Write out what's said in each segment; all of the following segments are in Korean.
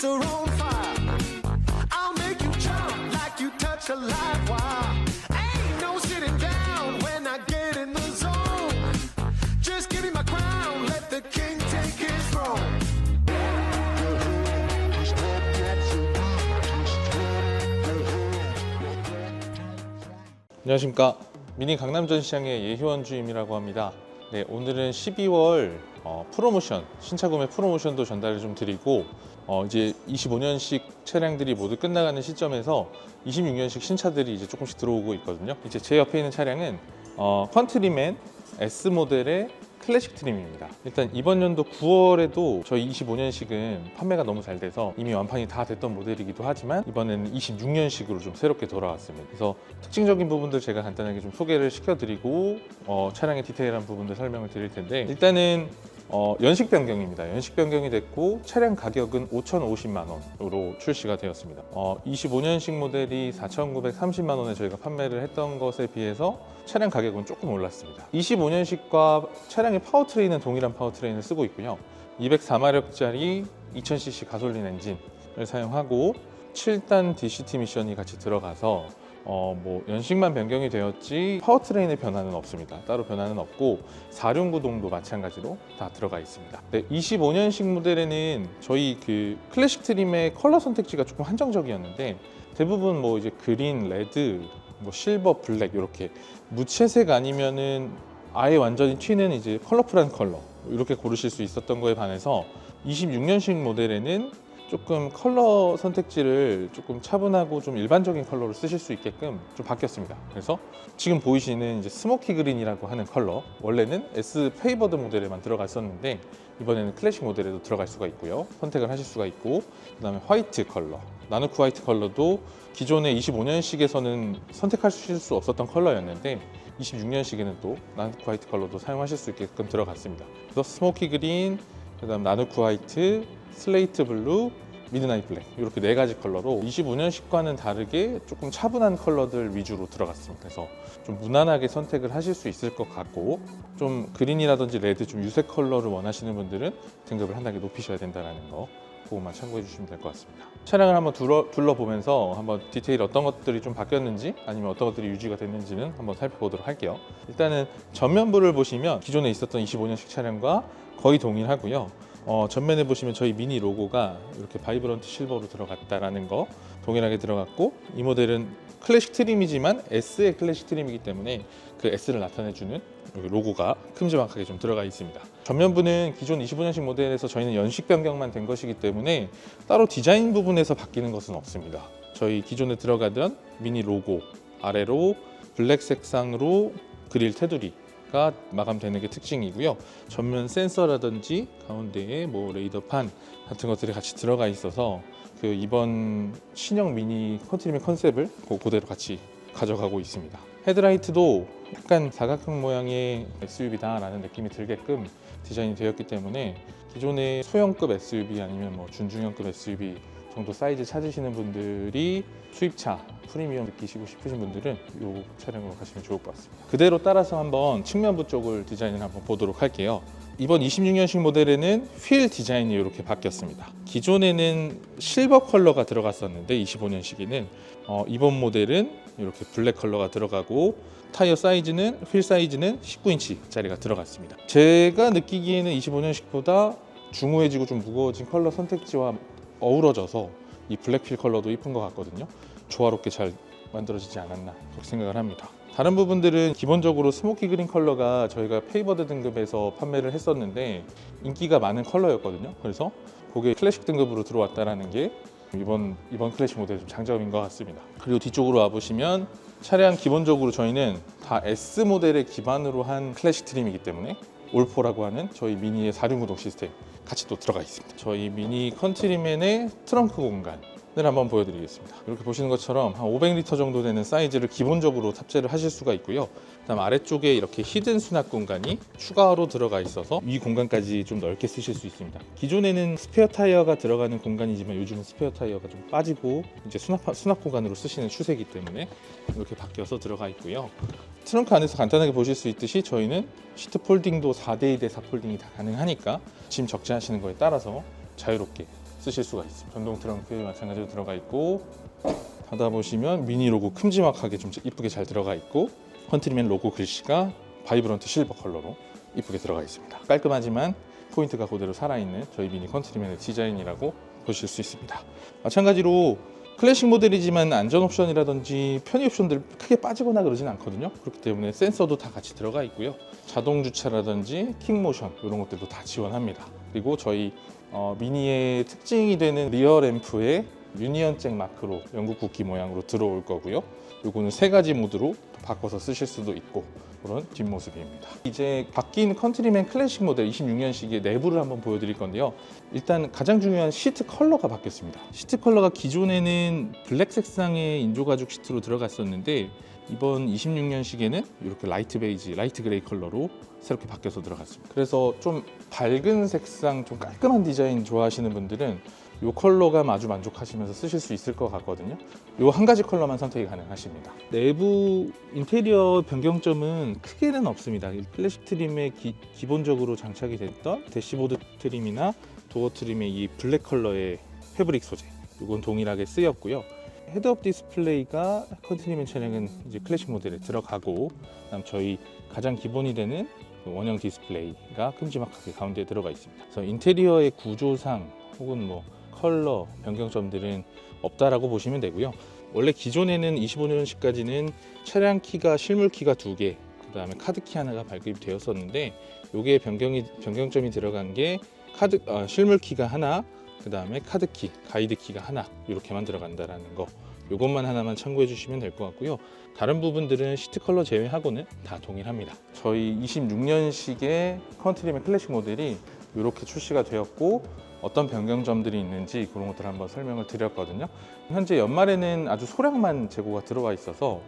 boots are on fire. I'll make you jump like you touch a live wire. Ain't no sitting down when I get in the zone. Just give me my crown, let the king take his throne. 안녕하십니까 미니 강남전시장의 예희원 주임이라고 합니다 네, 오늘은 12월 어, 프로모션 신차 구매 프로모션도 전달을 좀 드리고 어, 이제 25년식 차량들이 모두 끝나가는 시점에서 26년식 신차들이 이제 조금씩 들어오고 있거든요. 이제 제 옆에 있는 차량은 어, 컨트리맨 S 모델의 클래식 트림입니다. 일단 이번 연도 9월에도 저희 25년식은 판매가 너무 잘 돼서 이미 완판이 다 됐던 모델이기도 하지만 이번에는 26년식으로 좀 새롭게 돌아왔습니다. 그래서 특징적인 부분들 제가 간단하게 좀 소개를 시켜드리고 어, 차량의 디테일한 부분들 설명을 드릴 텐데 일단은 어, 연식 변경입니다. 연식 변경이 됐고 차량 가격은 5,050만 원으로 출시가 되었습니다. 어, 25년식 모델이 4,930만 원에 저희가 판매를 했던 것에 비해서 차량 가격은 조금 올랐습니다. 25년식과 차량의 파워트레인은 동일한 파워트레인을 쓰고 있고요. 204마력짜리 2000cc 가솔린 엔진을 사용하고 7단 DCT 미션이 같이 들어가서 어, 뭐 연식만 변경이 되었지 파워트레인의 변화는 없습니다. 따로 변화는 없고 사륜구동도 마찬가지로 다 들어가 있습니다. 네, 25년식 모델에는 저희 그 클래식 트림의 컬러 선택지가 조금 한정적이었는데 대부분 뭐 이제 그린, 레드, 뭐 실버, 블랙 이렇게 무채색 아니면은 아예 완전히 튀는 이제 컬러풀한 컬러 이렇게 고르실 수 있었던 거에 반해서 26년식 모델에는 조금 컬러 선택지를 조금 차분하고 좀 일반적인 컬러로 쓰실 수 있게끔 좀 바뀌었습니다. 그래서 지금 보이시는 이제 스모키 그린이라고 하는 컬러 원래는 S 페이버드 모델에만 들어갔었는데 이번에는 클래식 모델에도 들어갈 수가 있고요. 선택을 하실 수가 있고 그 다음에 화이트 컬러 나누크 화이트 컬러도 기존의 25년식에서는 선택하실 수 없었던 컬러였는데 26년식에는 또 나누크 화이트 컬러도 사용하실 수 있게끔 들어갔습니다. 그래서 스모키 그린, 그 다음 나누크 화이트, 슬레이트 블루, 미드나잇 블랙 이렇게 네 가지 컬러로 25년식과는 다르게 조금 차분한 컬러들 위주로 들어갔습니다. 그래서 좀 무난하게 선택을 하실 수 있을 것 같고 좀 그린이라든지 레드 좀 유색 컬러를 원하시는 분들은 등급을 한 단계 높이셔야 된다는 거 그것만 참고해 주시면 될 것 같습니다. 차량을 한번 둘러, 둘러보면서 한번 디테일 어떤 것들이 좀 바뀌었는지 아니면 어떤 것들이 유지가 됐는지는 한번 살펴보도록 할게요. 일단은 전면부를 보시면 기존에 있었던 25년식 차량과 거의 동일하고요. 어, 전면에 보시면 저희 미니 로고가 이렇게 바이브런트 실버로 들어갔다라는 거 동일하게 들어갔고 이 모델은 클래식 트림이지만 S의 클래식 트림이기 때문에 그 S를 나타내주는 로고가 큼지막하게 좀 들어가 있습니다. 전면부는 기존 25년식 모델에서 저희는 연식 변경만 된 것이기 때문에 따로 디자인 부분에서 바뀌는 것은 없습니다. 저희 기존에 들어가던 미니 로고 아래로 블랙 색상으로 그릴 테두리 가 마감되는 게 특징이고요. 전면 센서라든지 가운데에 뭐 레이더판 같은 것들이 같이 들어가 있어서 그 이번 신형 미니 컨트리맨 컨셉을 그- 그대로 같이 가져가고 있습니다. 헤드라이트도 약간 사각형 모양의 SUV다라는 느낌이 들게끔 디자인이 되었기 때문에 기존의 소형급 SUV 아니면 뭐 준중형급 SUV 정도 사이즈 찾으시는 분들이 수입차 프리미엄 느끼시고 싶으신 분들은 이 차량으로 가시면 좋을 것 같습니다. 그대로 따라서 한번 측면부 쪽을 디자인을 한번 보도록 할게요. 이번 26년식 모델에는 휠 디자인이 이렇게 바뀌었습니다. 기존에는 실버 컬러가 들어갔었는데 25년식에는 어, 이번 모델은 이렇게 블랙 컬러가 들어가고 타이어 사이즈는 휠 사이즈는 19인치 짜리가 들어갔습니다. 제가 느끼기에는 25년식보다 중후해지고 좀 무거워진 컬러 선택지와 어우러져서 이 블랙필 컬러도 이쁜 것 같거든요. 조화롭게 잘 만들어지지 않았나 그렇게 생각을 합니다. 다른 부분들은 기본적으로 스모키 그린 컬러가 저희가 페이버드 등급에서 판매를 했었는데 인기가 많은 컬러였거든요. 그래서 그게 클래식 등급으로 들어왔다라는 게 이번 이번 클래식 모델의 좀 장점인 것 같습니다. 그리고 뒤쪽으로 와 보시면 차량 기본적으로 저희는 다 S 모델을 기반으로 한 클래식 트림이기 때문에 올포라고 하는 저희 미니의 사륜구동 시스템 같이 또 들어가 있습니다. 저희 미니 컨트리맨의 트렁크 공간 을 한번 보여드리겠습니다. 이렇게 보시는 것처럼 한 500리터 정도 되는 사이즈를 기본적으로 탑재를 하실 수가 있고요. 그다음 아래쪽에 이렇게 히든 수납 공간이 추가로 들어가 있어서 위 공간까지 좀 넓게 쓰실 수 있습니다. 기존에는 스페어 타이어가 들어가는 공간이지만 요즘은 스페어 타이어가 좀 빠지고 이제 수납 수납 공간으로 쓰시는 추세이기 때문에 이렇게 바뀌어서 들어가 있고요. 트렁크 안에서 간단하게 보실 수 있듯이 저희는 시트 폴딩도 4대2 대4 폴딩이 다 가능하니까 짐 적재하시는 거에 따라서 자유롭게 쓰실 수가 있습니다. 전동 트렁크 마찬가지로 들어가 있고 닫아보시면 미니 로고 큼지막하게 좀 이쁘게 잘 들어가 있고 컨트리맨 로고 글씨가 바이브런트 실버 컬러로 이쁘게 들어가 있습니다. 깔끔하지만 포인트가 그대로 살아있는 저희 미니 컨트리맨의 디자인이라고 보실 수 있습니다. 마찬가지로 클래식 모델이지만 안전 옵션이라든지 편의 옵션들 크게 빠지거나 그러진 않거든요. 그렇기 때문에 센서도 다 같이 들어가 있고요. 자동 주차라든지 킥 모션 이런 것들도 다 지원합니다. 그리고 저희 어, 미니의 특징이 되는 리어 램프에 유니언 잭 마크로 영국 국기 모양으로 들어올 거고요. 요거는 세 가지 모드로 바꿔서 쓰실 수도 있고 그런 뒷모습입니다. 이제 바뀐 컨트리맨 클래식 모델 26년식의 내부를 한번 보여드릴 건데요. 일단 가장 중요한 시트 컬러가 바뀌었습니다. 시트 컬러가 기존에는 블랙 색상의 인조 가죽 시트로 들어갔었는데 이번 26년식에는 이렇게 라이트 베이지, 라이트 그레이 컬러로 새롭게 바뀌어서 들어갔습니다. 그래서 좀 밝은 색상, 좀 깔끔한 디자인 좋아하시는 분들은 이 컬러감 아주 만족하시면서 쓰실 수 있을 것 같거든요. 이 한 가지 컬러만 선택이 가능하십니다. 내부 인테리어 변경점은 크게는 없습니다. 이 클래식 트림에 기, 기본적으로 장착이 됐던 대시보드 트림이나 도어 트림의 이 블랙 컬러의 패브릭 소재 이건 동일하게 쓰였고요. 헤드업 디스플레이가 컨티니맨 차량은 이제 클래식 모델에 들어가고 그다음 저희 가장 기본이 되는 그 원형 디스플레이가 큼지막하게 가운데에 들어가 있습니다. 그래서 인테리어의 구조상 혹은 뭐 컬러 변경점들은 없다라고 보시면 되고요. 원래 기존에는 25년식까지는 차량 키가 실물 키가 두 개, 그 다음에 카드 키 하나가 발급이 되었었는데 요게 변경이 변경점이 들어간 게 카드 어, 실물 키가 하나, 그 다음에 카드 키, 가이드 키가 하나 이렇게만 들어간다라는 거. 요것만 하나만 참고해 주시면 될 것 같고요. 다른 부분들은 시트 컬러 제외하고는 다 동일합니다. 저희 26년식의 컨트리맨 클래식 모델이 이렇게 출시가 되었고 어떤 변경점들이 있는지 그런 것들 한번 설명을 드렸거든요. 현재 연말에는 아주 소량만 재고가 들어와 있어서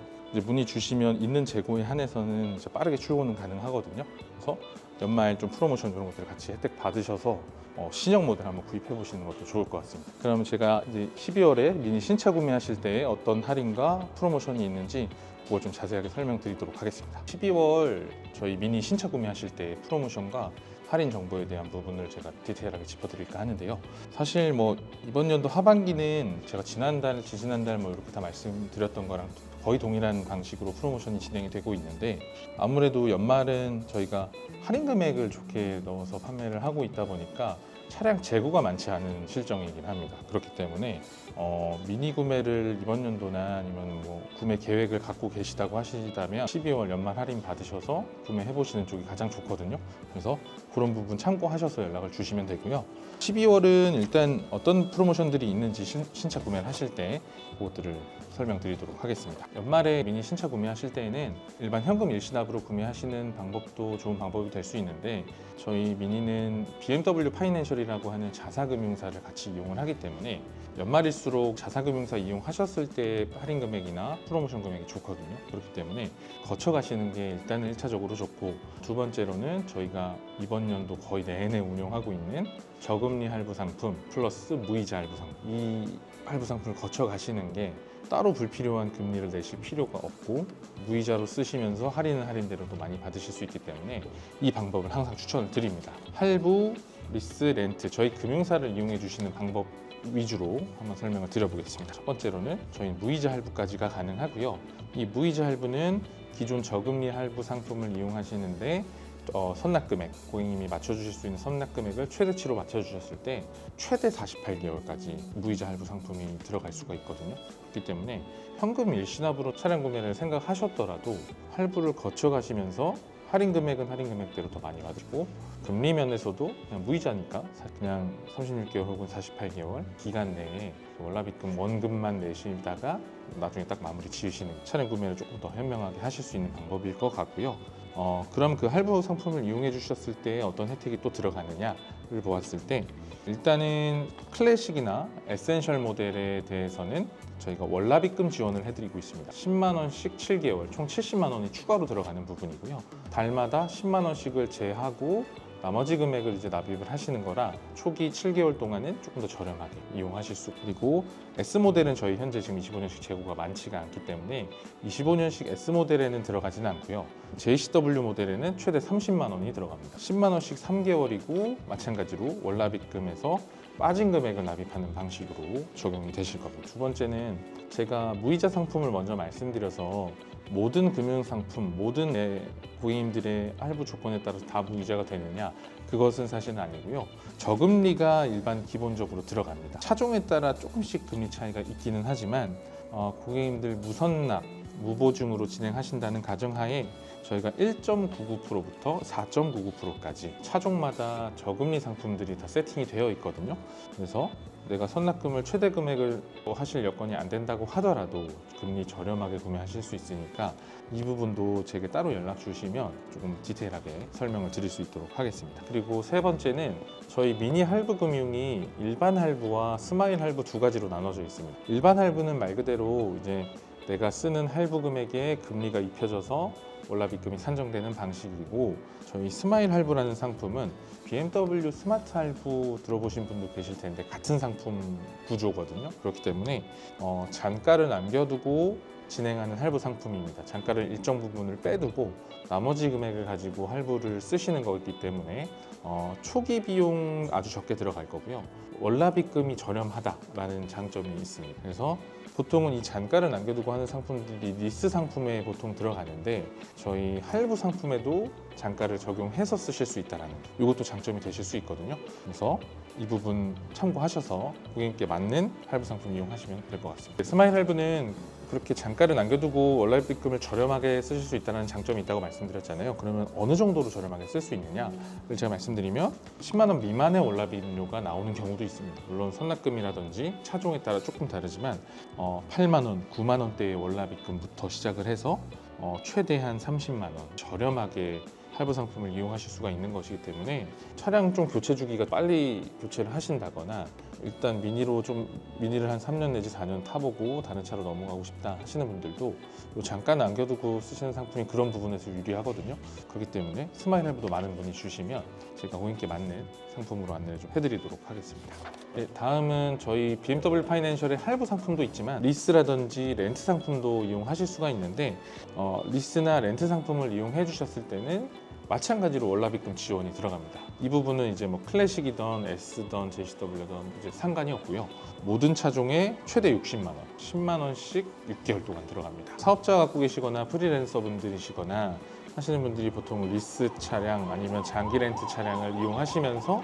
문의 주시면 있는 재고에 한해서는 빠르게 출고는 가능하거든요. 그래서 연말 좀 프로모션 이런 것들 같이 혜택 받으셔서 어, 신형 모델 한번 구입해 보시는 것도 좋을 것 같습니다. 그러면 제가 이제 12월에 미니 신차 구매하실 때 어떤 할인과 프로모션이 있는지 그걸 좀 자세하게 설명드리도록 하겠습니다. 12월 저희 미니 신차 구매하실 때 프로모션과 할인 정보에 대한 부분을 제가 디테일하게 짚어드릴까 하는데요. 사실 뭐 이번 연도 하반기는 제가 지난달, 지지난달 뭐 이렇게 다 말씀드렸던 거랑 거의 동일한 방식으로 프로모션이 진행이 되고 있는데 아무래도 연말은 저희가 할인 금액을 좋게 넣어서 판매를 하고 있다 보니까 차량 재고가 많지 않은 실정이긴 합니다. 그렇기 때문에 어, 미니 구매를 이번 연도나 아니면 뭐 구매 계획을 갖고 계시다고 하시다면 12월 연말 할인 받으셔서 구매해 보시는 쪽이 가장 좋거든요. 그래서 그런 부분 참고하셔서 연락을 주시면 되고요. 12월은 일단 어떤 프로모션들이 있는지 신, 신차 구매를 하실 때 그것들을 설명드리도록 하겠습니다. 연말에 미니 신차 구매하실 때에는 일반 현금 일시납으로 구매하시는 방법도 좋은 방법이 될 수 있는데 저희 미니는 BMW 파이낸셜이라고 하는 자사금융사를 같이 이용을 하기 때문에 연말일수록 자사금융사 이용하셨을 때 할인 금액이나 프로모션 금액이 좋거든요. 그렇기 때문에 거쳐 가시는 게 일단은 1차적으로 좋고 두 번째로는 저희가 이번 연도 거의 내내 운영하고 있는 저금리 할부 상품 플러스 무이자 할부 상품 이 할부 상품을 거쳐 가시는 게 따로 불필요한 금리를 내실 필요가 없고 무이자로 쓰시면서 할인은 할인대로 또 많이 받으실 수 있기 때문에 이 방법을 항상 추천을 드립니다. 할부, 리스, 렌트 저희 금융사를 이용해 주시는 방법 위주로 한번 설명을 드려보겠습니다. 첫 번째로는 저희 무이자 할부까지가 가능하고요. 이 무이자 할부는 기존 저금리 할부 상품을 이용하시는데 어, 선납 금액, 고객님이 맞춰주실 수 있는 선납 금액을 최대치로 맞춰주셨을 때 최대 48개월까지 무이자 할부 상품이 들어갈 수가 있거든요. 그렇기 때문에 현금 일시납으로 차량 구매를 생각하셨더라도 할부를 거쳐 가시면서 할인 금액은 할인 금액대로 더 많이 받고 금리 면에서도 그냥 무이자니까 사- 그냥 36개월 혹은 48개월 기간 내에 월납입금 원금만 내시다가 나중에 딱 마무리 지으시는 차량 구매를 조금 더 현명하게 하실 수 있는 방법일 것 같고요. 어, 그럼 그 할부 상품을 이용해 주셨을 때 어떤 혜택이 또 들어가느냐를 보았을 때 일단은 클래식이나 에센셜 모델에 대해서는 저희가 월납입금 지원을 해드리고 있습니다. 10만 원씩 7개월, 총 70만 원이 추가로 들어가는 부분이고요. 달마다 10만 원씩을 제하고 나머지 금액을 이제 납입을 하시는 거라 초기 7개월 동안은 조금 더 저렴하게 이용하실 수 그리고 S 모델은 저희 현재 지금 25년식 재고가 많지가 않기 때문에 25년식 S 모델에는 들어가지는 않고요. JCW 모델에는 최대 30만 원이 들어갑니다. 10만 원씩 3개월이고 마찬가지로 월납입금에서 빠진 금액을 납입하는 방식으로 적용이 되실 거고 두 번째는 제가 무이자 상품을 먼저 말씀드려서 모든 금융상품, 모든 내 고객님들의 할부 조건에 따라서 다 무이자가 되느냐 그것은 사실은 아니고요. 저금리가 일반 기본적으로 들어갑니다. 차종에 따라 조금씩 금리 차이가 있기는 하지만 어, 고객님들 무선납, 무보증으로 진행하신다는 가정하에 저희가 1.99%부터 4.99%까지 차종마다 저금리 상품들이 다 세팅이 되어 있거든요. 그래서 내가 선납금을 최대 금액을 하실 여건이 안 된다고 하더라도 금리 저렴하게 구매하실 수 있으니까 이 부분도 제게 따로 연락 주시면 조금 디테일하게 설명을 드릴 수 있도록 하겠습니다. 그리고 세 번째는 저희 미니 할부 금융이 일반 할부와 스마일 할부 두 가지로 나눠져 있습니다. 일반 할부는 말 그대로 이제 내가 쓰는 할부 금액에 금리가 입혀져서 월납입금이 산정되는 방식이고 저희 스마일 할부라는 상품은 BMW 스마트 할부 들어보신 분도 계실 텐데 같은 상품 구조거든요. 그렇기 때문에 어, 잔가를 남겨두고 진행하는 할부 상품입니다. 잔가를 일정 부분을 빼두고 나머지 금액을 가지고 할부를 쓰시는 거기 때문에 어, 초기 비용 아주 적게 들어갈 거고요. 월납입금이 저렴하다라는 장점이 있습니다. 그래서 보통은 이 잔가를 남겨두고 하는 상품들이 리스 상품에 보통 들어가는데 저희 할부 상품에도 잔가를 적용해서 쓰실 수 있다는 이것도 장점이 되실 수 있거든요. 그래서 이 부분 참고하셔서 고객님께 맞는 할부 상품 이용하시면 될 것 같습니다. 스마일 할부는 그렇게 잔가를 남겨두고 월납입금을 저렴하게 쓰실 수 있다는 장점이 있다고 말씀드렸잖아요. 그러면 어느 정도로 저렴하게 쓸 수 있느냐를 제가 말씀드리면 10만 원 미만의 월납입료가 나오는 경우도 있습니다. 물론 선납금이라든지 차종에 따라 조금 다르지만 어, 8만 원, 9만 원대의 월납입금부터 시작을 해서 어, 최대한 30만 원 저렴하게 할부 상품을 이용하실 수가 있는 것이기 때문에 차량 좀 교체 주기가 빨리 교체를 하신다거나 일단 미니로 좀 미니를 한 3년 내지 4년 타보고 다른 차로 넘어가고 싶다 하시는 분들도 요 잠깐 남겨두고 쓰시는 상품이 그런 부분에서 유리하거든요. 그렇기 때문에 스마일 할부도 많은 분이 주시면 제가 고객님께 맞는 상품으로 안내를 좀 해드리도록 하겠습니다. 네, 다음은 저희 BMW 파이낸셜의 할부 상품도 있지만 리스라든지 렌트 상품도 이용하실 수가 있는데 어, 리스나 렌트 상품을 이용해 주셨을 때는 마찬가지로 월납입금 지원이 들어갑니다. 이 부분은 이제 뭐 클래식이던 S던 JCW든 이제 상관이 없고요. 모든 차종에 최대 60만 원, 10만 원씩 6개월 동안 들어갑니다. 사업자 갖고 계시거나 프리랜서 분들이시거나 하시는 분들이 보통 리스 차량 아니면 장기 렌트 차량을 이용하시면서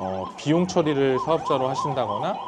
어, 비용 처리를 사업자로 하신다거나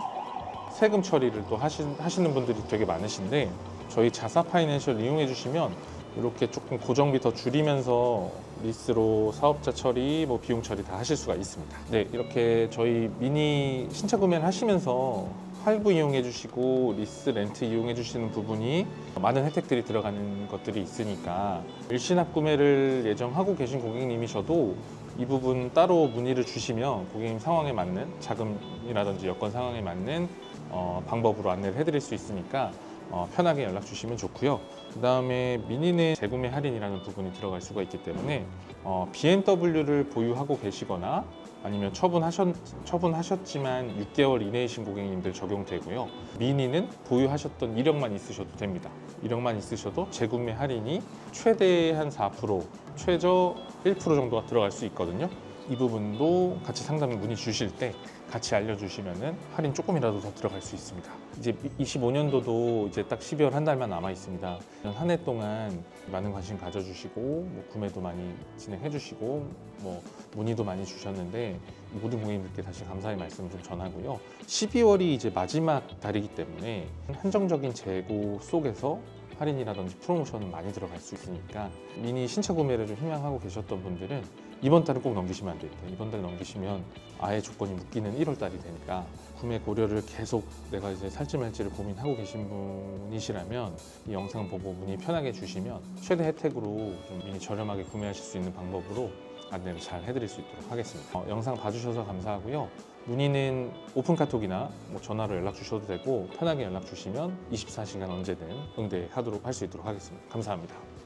세금 처리를 또 하시, 하시는 분들이 되게 많으신데 저희 자사 파이낸셜 이용해 주시면 이렇게 조금 고정비 더 줄이면서 리스로 사업자 처리, 뭐 비용 처리 다 하실 수가 있습니다. 네, 이렇게 저희 미니 신차 구매를 하시면서 할부 이용해 주시고 리스 렌트 이용해 주시는 부분이 많은 혜택들이 들어가는 것들이 있으니까 일시납 구매를 예정하고 계신 고객님이셔도 이 부분 따로 문의를 주시면 고객님 상황에 맞는 자금이라든지 여건 상황에 맞는 어, 방법으로 안내를 해드릴 수 있으니까 어, 편하게 연락 주시면 좋고요. 그 다음에 미니는 재구매 할인이라는 부분이 들어갈 수가 있기 때문에 어, BMW를 보유하고 계시거나 아니면 처분하셨, 처분하셨지만 6개월 이내이신 고객님들 적용되고요. 미니는 보유하셨던 이력만 있으셔도 됩니다. 이력만 있으셔도 재구매 할인이 최대 한 4%, 최저 1% 정도가 들어갈 수 있거든요. 이 부분도 같이 상담 문의 주실 때 같이 알려주시면은 할인 조금이라도 더 들어갈 수 있습니다. 이제 25년도도 이제 딱 12월 한 달만 남아 있습니다. 한 해 동안 많은 관심 가져주시고 뭐 구매도 많이 진행해주시고 뭐 문의도 많이 주셨는데 모든 고객님들께 다시 감사의 말씀을 좀 전하고요. 12월이 이제 마지막 달이기 때문에 한정적인 재고 속에서 할인이라든지 프로모션은 많이 들어갈 수 있으니까 미니 신차 구매를 좀 희망하고 계셨던 분들은 이번 달은 꼭 넘기시면 안 돼요. 이번 달 넘기시면 아예 조건이 묶이는 1월 달이 되니까 구매 고려를 계속 내가 이제 살지 말지를 고민하고 계신 분이시라면 이 영상 보고 문의 편하게 주시면 최대 혜택으로 좀 미니 저렴하게 구매하실 수 있는 방법으로 안내를 잘 해드릴 수 있도록 하겠습니다. 어, 영상 봐주셔서 감사하고요. 문의는 오픈 카톡이나 뭐 전화로 연락 주셔도 되고 편하게 연락 주시면 24시간 언제든 응대하도록 할 수 있도록 하겠습니다. 감사합니다.